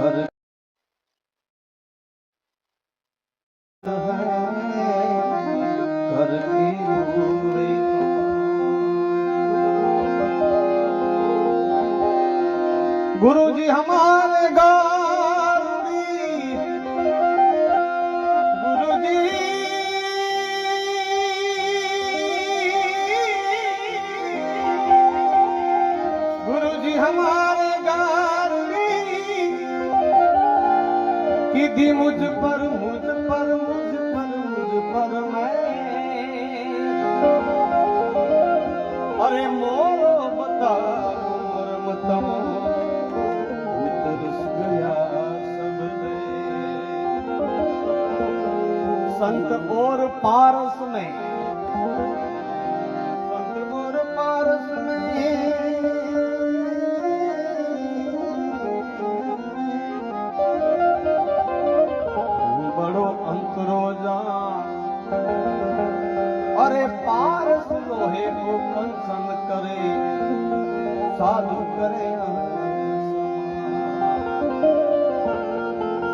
घर कीधी मुझ पर मुझ पर मुझ पर मुझ पर मैं अरे मोरो बता मरम तम उतरस गया सब में संत और पारस में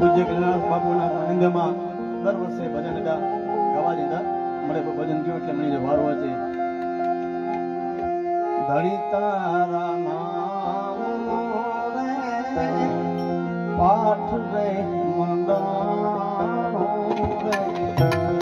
પૂજ્ય કલ્યાણ બાપુના સાનિધ્યમાં દર વર્ષે ભજન ગા ગાવા દીધા મળે ભજન ગયો એટલે મને વારો છે ધણી તારા નામ પાઠ રે મંડાણો રે.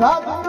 Sadık